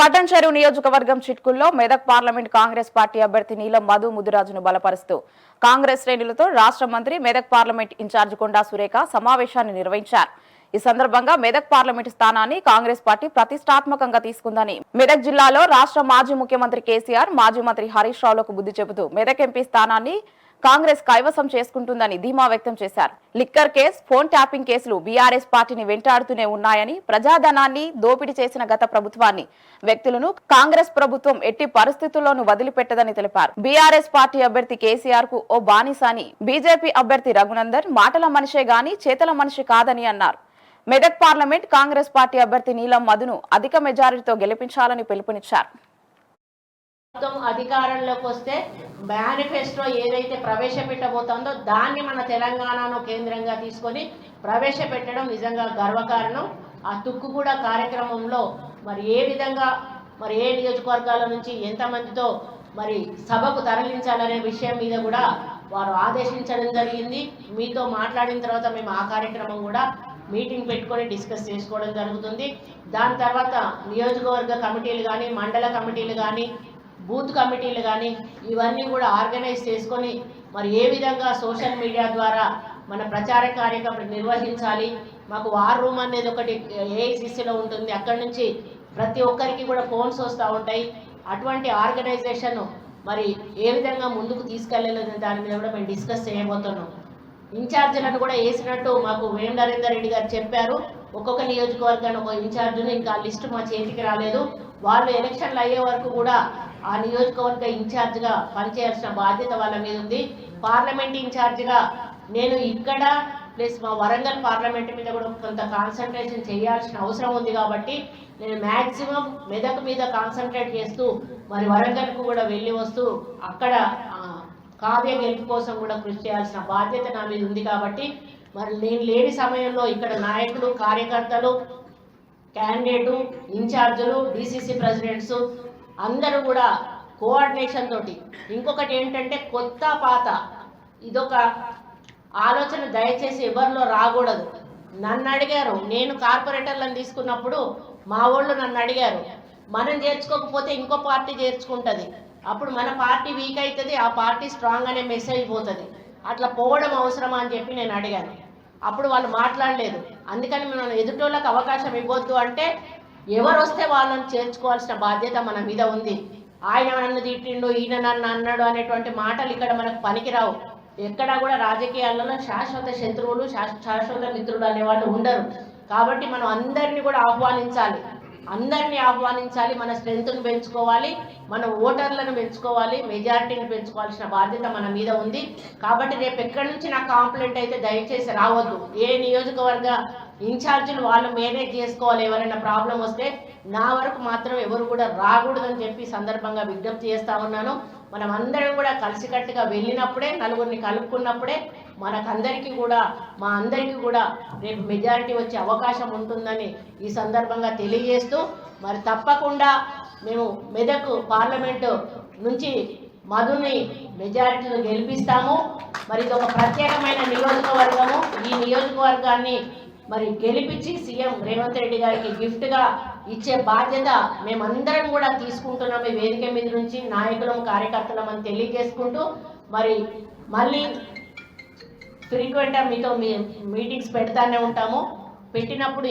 పట్టంచెరు నియోజకవర్గం చిట్కుల్లో Medak parliament Congress party అభ్యర్థి నీలం మధు ముదురాజును బలపరుస్తూ. కాంగ్రెస్ శ్రేణులతో రాష్ట్ర మంత్రి Medak parliament in charge Konda Surekha సమావేశాన్ని నిర్వహించారు. ఈ సందర్భంగా మెదక్ పార్లమెంట్ స్థానాన్ని కాంగ్రెస్ పార్టీ ప్రతిష్టాత్మకంగా తీసుకుందని మెదక్ జిల్లాలో రాష్ట్ర మాజీ ముఖ్యమంత్రి కేసీఆర్ మాజీ మంత్రి హరీష్ రావులకు బుద్ధి చెబుతూ మెదక్ ఎంపీ స్థానాన్ని కాంగ్రెస్ కైవసం చేసుకుంటుందని ధీమా వ్యక్తం చేశారు. లిక్కర్ కేస్ ఫోన్ ట్యాపింగ్ కేసులు బీఆర్ఎస్ పార్టీని వెంటాడుతూనే ఉన్నాయని ప్రజాధనాన్ని దోపిడీ చేసిన గత ప్రభుత్వాన్ని వ్యక్తులను కాంగ్రెస్ ప్రభుత్వం ఎట్టి పరిస్థితుల్లోనూ వదిలిపెట్టదని తెలిపారు. బీఆర్ఎస్ పార్టీ అభ్యర్థి కేసీఆర్కు ఓ బానిసాని బీజేపీ అభ్యర్థి రఘునందన్ మాటల మనిషే గాని చేతల మనిషి కాదని అన్నారు. మెదక్ పార్లమెంట్ కాంగ్రెస్ పార్టీ అభ్యర్థి నీలం మధును అధిక మెజారిటీతో గెలిపించాలని పిలుపునిచ్చారు. ప్రభుత్వం అధికారంలోకి వస్తే మేనిఫెస్టో ఏదైతే ప్రవేశపెట్టబోతుందో దాన్ని మన తెలంగాణను కేంద్రంగా తీసుకొని ప్రవేశపెట్టడం నిజంగా గర్వకారణం. ఆ తుక్కు కూడా కార్యక్రమంలో మరి ఏ విధంగా మరి ఏ నియోజకవర్గాల నుంచి ఎంతమందితో మరి సభకు తరలించాలనే విషయం మీద కూడా వారు ఆదేశించడం జరిగింది. మీతో మాట్లాడిన తర్వాత మేము ఆ కార్యక్రమం కూడా మీటింగ్ పెట్టుకొని డిస్కస్ చేసుకోవడం జరుగుతుంది. దాని తర్వాత నియోజకవర్గ కమిటీలు కానీ మండల కమిటీలు కానీ బూత్ కమిటీలు కానీ ఇవన్నీ కూడా ఆర్గనైజ్ చేసుకొని మరి ఏ విధంగా సోషల్ మీడియా ద్వారా మన ప్రచార కార్యక్రమం నిర్వహించాలి? మాకు వార్ రూమ్ అనేది ఒకటి ఏఐసిసిలో ఉంటుంది. అక్కడి నుంచి ప్రతి ఒక్కరికి కూడా ఫోన్స్ వస్తూ ఉంటాయి. అటువంటి ఆర్గనైజేషన్ మరి ఏ విధంగా ముందుకు తీసుకెళ్ళలేదు దాని మీద కూడా మేము డిస్కస్ చేయబోతున్నాం. ఇన్ఛార్జీలను కూడా వేసినట్టు మాకు వేం నరేందర్ రెడ్డి గారు చెప్పారు. ఒక్కొక్క నియోజకవర్గాన్ని ఒక ఇన్ఛార్జ్ను ఇంకా లిస్టు మా చేతికి రాలేదు. వాళ్ళు ఎలక్షన్లు అయ్యే వరకు కూడా ఆ నియోజకవర్గ ఇన్ఛార్జ్గా పనిచేయాల్సిన బాధ్యత వాళ్ళ మీద ఉంది. పార్లమెంట్ ఇన్ఛార్జ్గా నేను ఇక్కడ ప్లస్ మా వరంగల్ పార్లమెంట్ మీద కూడా కొంత కాన్సన్ట్రేషన్ చేయాల్సిన అవసరం ఉంది కాబట్టి నేను మ్యాక్సిమం మెదక్ మీద కాన్సన్ట్రేట్ చేస్తూ మరి వరంగల్కు కూడా వెళ్ళి వస్తూ అక్కడ కావ్య గెలుపు కోసం కూడా కృషి చేయాల్సిన బాధ్యత నా మీద ఉంది కాబట్టి మరి నేను లేని సమయంలో ఇక్కడ నాయకులు కార్యకర్తలు క్యాండిడేటు ఇన్ఛార్జులు డిసిసి ప్రెసిడెంట్స్ అందరూ కూడా కోఆర్డినేషన్ తోటి. ఇంకొకటి ఏంటంటే కొత్త పాత. ఇదొక ఆలోచన దయచేసి ఎవరిలో రాకూడదు. నన్ను అడిగారు. నేను కార్పొరేటర్లను తీసుకున్నప్పుడు మా వాళ్ళు నన్ను అడిగారు. మనం చేర్చుకోకపోతే ఇంకో పార్టీ చేర్చుకుంటుంది. అప్పుడు మన పార్టీ వీక్ అవుతుంది ఆ పార్టీ స్ట్రాంగ్ అనే మెసేజ్ పోతుంది అట్లా పోవడం అవసరమా అని చెప్పి నేను అడిగాను. అప్పుడు వాళ్ళు మాట్లాడలేదు. అందుకని మనం ఎదుటోళ్ళకి అవకాశం ఇవ్వద్దు అంటే ఎవరు వస్తే వాళ్ళని చేర్చుకోవాల్సిన బాధ్యత మన మీద ఉంది. ఆయన నన్ను తిట్టిండు ఈయన నన్ను అన్నాడు అనేటువంటి మాటలు ఇక్కడ మనకు పనికిరావు. ఎక్కడా కూడా రాజకీయాలలో శాశ్వత శత్రువులు శాశ్వత మిత్రులు అనేవాళ్ళు ఉండరు. కాబట్టి మనం అందరినీ కూడా ఆహ్వానించాలి. అందరినీ ఆహ్వానించాలి మన స్ట్రెంగ్త్ను పెంచుకోవాలి. మన ఓటర్లను పెంచుకోవాలి మెజారిటీని పెంచుకోవాల్సిన బాధ్యత మన మీద ఉంది. కాబట్టి రేపు ఎక్కడి నుంచి నాకు కాంప్లైంట్ అయితే దయచేసి రావద్దు. ఏ నియోజకవర్గ ఇన్ఛార్జీలు వాళ్ళు మేనేజ్ చేసుకోవాలి ఎవరైనా ప్రాబ్లం వస్తే నా వరకు మాత్రం ఎవరు కూడా రాకూడదని చెప్పి సందర్భంగా విజ్ఞప్తి చేస్తా ఉన్నాను. మనం అందరం కూడా కలిసికట్టుగా వెళ్ళినప్పుడే నలుగురిని కలుపుకున్నప్పుడే మనకందరికీ కూడా మా అందరికీ కూడా రేపు మెజారిటీ వచ్చే అవకాశం ఉంటుందని ఈ సందర్భంగా తెలియజేస్తూ మరి తప్పకుండా మేము మెదక్ పార్లమెంటు నుంచి మధుని మెజారిటీలో గెలిపిస్తాము. మరి ఇది ఒక ప్రత్యేకమైన నియోజకవర్గము. ఈ నియోజకవర్గాన్ని మరి గెలిపించి సీఎం రేవంత్ రెడ్డి గారికి గిఫ్ట్గా ఇచ్చే బాధ్యత మేమందరం కూడా తీసుకుంటున్నాం. ఈ వేదిక మీద నుంచి నాయకులం కార్యకర్తలం అని తెలియజేసుకుంటూ మరి మళ్ళీ ఫ్రీక్వెంట్గా మీతో మీ మీటింగ్స్ పెడతానే ఉంటాము. పెట్టినప్పుడు